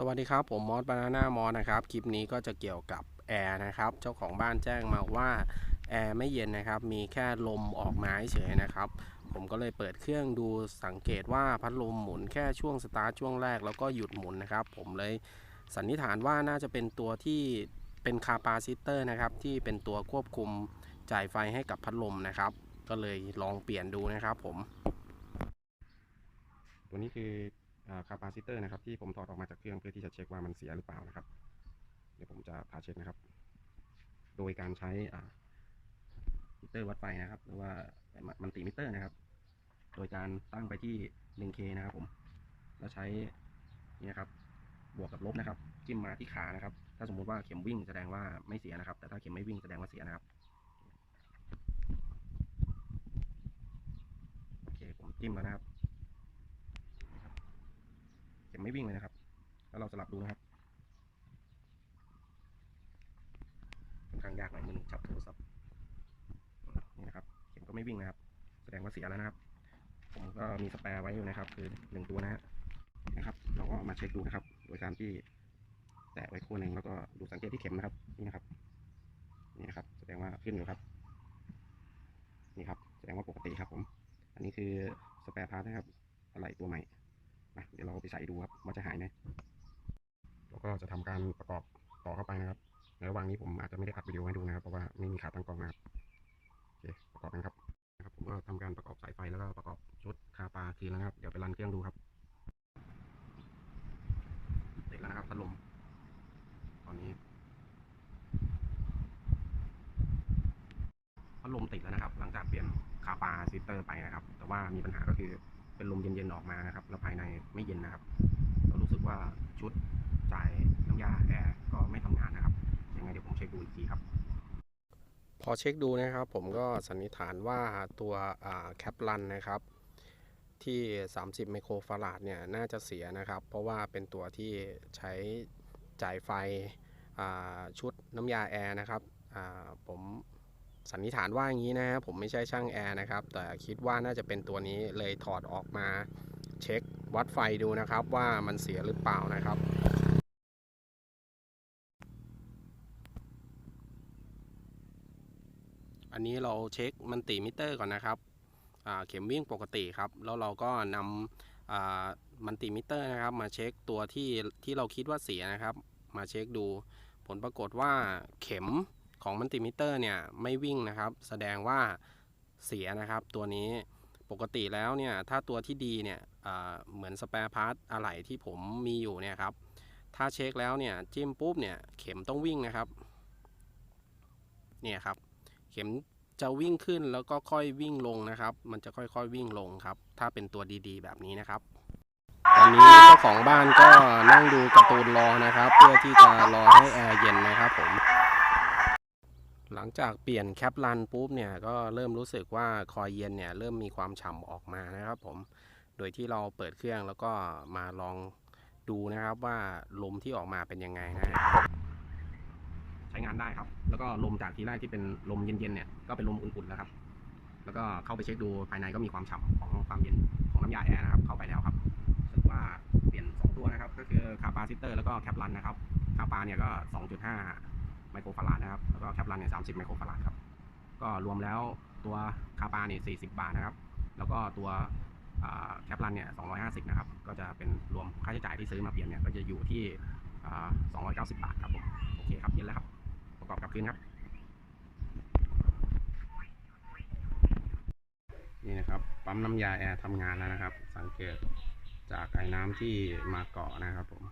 สวัสดีครับ ผมมอสบานาน่ามอสนะครับ คลิปนี้ก็จะเกี่ยวกับแอร์นะครับ เจ้าของบ้านแจ้งมาว่าแอร์ไม่เย็นนะครับ มีแค่ลมออกมาเฉยนะครับ ผมก็เลยเปิดเครื่องดูสังเกตว่าพัดลมหมุนแค่ช่วงสตาร์ทช่วงแรกแล้วก็หยุดหมุนนะครับ ผมเลยสันนิษฐานว่าน่าจะเป็นตัวที่เป็นคาปาซิเตอร์นะครับ ที่เป็นตัวควบคุมจ่ายไฟให้กับพัดลมนะครับ ก็เลยลองเปลี่ยนดูนะครับ ผม ตัวนี้คือ คาปาซิเตอร์นะครับที่ผมถอดออกมาจากเครื่องเพื่อที่จะเช็คว่ามันเสียหรือเปล่านะครับ เดี๋ยวผมจะพาเช็คนะครับ โดยการใช้มิเตอร์วัดไฟนะครับ หรือว่ามันติมิเตอร์นะครับ โดยการตั้งไปที่ 1K นะครับผม แล้วใช้นี่นะครับ บวกกับลบนะครับ จิ้มมาที่ขานะครับ ถ้าสมมุติว่าเข็มวิ่งแสดงว่าไม่เสียนะครับ แต่ถ้าเข็มไม่วิ่งแสดงว่าเสียนะครับโอเคผมจิ้มแล้วนะครับ เข็มไม่วิ่งเลยนะครับ แล้วเราสลับดูนะครับค่อนข้างยากหน่อยมือจับโทรศัพท์นี่นะครับเข็มก็ไม่วิ่งนะครับ แสดงว่าเสียแล้วนะครับ ผมก็มีสแปร์ไว้อยู่นะครับ คือหนึ่งตัวนะฮะนะครับ เราก็มาเช็คดูนะครับ โดยการที่แตะไว้คู่หนึ่งแล้วก็ดูสังเกตที่เข็มนะครับ นี่นะครับ นี่นะครับ แสดงว่าขึ้นอยู่ครับ นี่ครับ แสดงว่าปกติครับผม อันนี้คือสแปร์พาร์ทนะครับ อะไรตัวใหม่ นะเดี๋ยวเราไปใส่ดูครับว่าจะหายไหมเราก็จะทำการประกอบต่อเข้าไปนะครับในระหว่างนี้ผมอาจจะไม่ได้อัดวิดีโอให้ดูนะครับเพราะว่าไม่มีขาตั้งกล้องนะครับโอเคประกอบกันครับนะครับ ผมก็ทำการประกอบสายไฟแล้วก็ประกอบชุดคาปาคืนแล้วครับเดี๋ยวไปรันเครื่องดูครับเติดแล้วนะครับพัดลมตอนนี้พัดลมติดแล้วนะครับ หลังจากเปลี่ยนคาปาซิสเตอร์ไปนะครับ แต่ว่ามีปัญหาก็คือ เป็นลมเย็นๆออกมานะครับ แล้วภายในไม่เย็นนะครับ เรารู้สึกว่าชุดจ่ายน้ำยาแอร์ก็ไม่ทำงานนะครับ ยังไงเดี๋ยวผมเช็คดูอีกทีครับ พอเช็คดูนะครับ ผมก็สันนิษฐานว่าตัวแคปลันนะครับที่ 30 ไมโครฟาราดเนี่ย น่าจะเสียนะครับ เพราะว่าเป็นตัวที่ใช้จ่ายไฟชุดน้ำยาแอร์นะครับผม สันนิษฐานว่าอย่างนี้นะผมไม่ใช่ช่างแอร์นะครับ แต่คิดว่าน่าจะเป็นตัวนี้เลยถอดออกมาเช็ควัดไฟดูนะครับว่ามันเสียหรือเปล่านะครับอันนี้เราเช็คมันติมิเตอร์ก่อนนะครับเข็มวิ่งปกติครับ แล้วเราก็นำมันติมิเตอร์นะครับ มาเช็คตัวที่ที่เราคิดว่าเสียนะครับ มาเช็คดู ผลปรากฏว่าเข็ม ของมันติมิเตอร์เนี่ยไม่วิ่งนะครับ แสดงว่าเสียนะครับตัวนี้ปกติแล้วเนี่ยถ้าตัวที่ดีเนี่ยเหมือนสแปร์พาร์ทอะไหล่ที่ผมมีอยู่เนี่ยครับ ถ้าเช็คแล้วเนี่ยจิ้มปุ๊บเนี่ยเข็มต้องวิ่งนะครับเนี่ยครับเข็มจะวิ่งขึ้นแล้วก็ค่อยวิ่งลงนะครับ มันจะค่อยๆวิ่งลงครับ ถ้าเป็นตัวดีๆ แบบนี้นะครับ ตอนนี้เจ้าของบ้านก็นั่งดูการ์ตูนรอนะครับ เพื่อที่จะรอให้แอร์เย็นนะครับผม หลังจากเปลี่ยนแคปลันปุ๊บเนี่ยก็เริ่มรู้สึกว่าคอยเย็นเนี่ยเริ่มมีความฉ่ำออกมานะครับผม โดยที่เราเปิดเครื่องแล้วก็มาลองดูนะครับว่าลมที่ออกมาเป็นยังไงนะ ใช้งานได้ครับ แล้วก็ลมจากทีแรกที่เป็นลมเย็นๆเนี่ยก็เป็นลมอุ่นๆแล้วครับ แล้วก็เข้าไปเช็คดูภายในก็มีความฉ่ำของความเย็นของน้ำยาแอร์นะครับ เข้าไปแล้วครับรู้สึกว่าเปลี่ยน 2 ตัวนะครับ ก็คือคาปาซิเตอร์แล้วก็แคปลันนะครับคาปาเนี่ยก็ 2.5 ไมโครฟาราดนะครับ แล้วก็แคปลันเนี่ย30ไมโครฟาราดครับ ก็รวมแล้วตัวคาปาเนี่ย40บาทนะครับ แล้วก็ตัวแคปลันเนี่ย250นะครับ ก็จะเป็นรวมค่าใช้จ่ายที่ซื้อมาเปลี่ยนเนี่ยก็จะอยู่ที่สอ่า290บาทครับผมโอเคครับเย็นแล้วครับ ประกอบกลับคืนครับนี่นะครับปั๊มน้ำยาแอร์ทำงานแล้วนะครับ สังเกตจากไอ้น้ำที่มาเกาะนะครับผม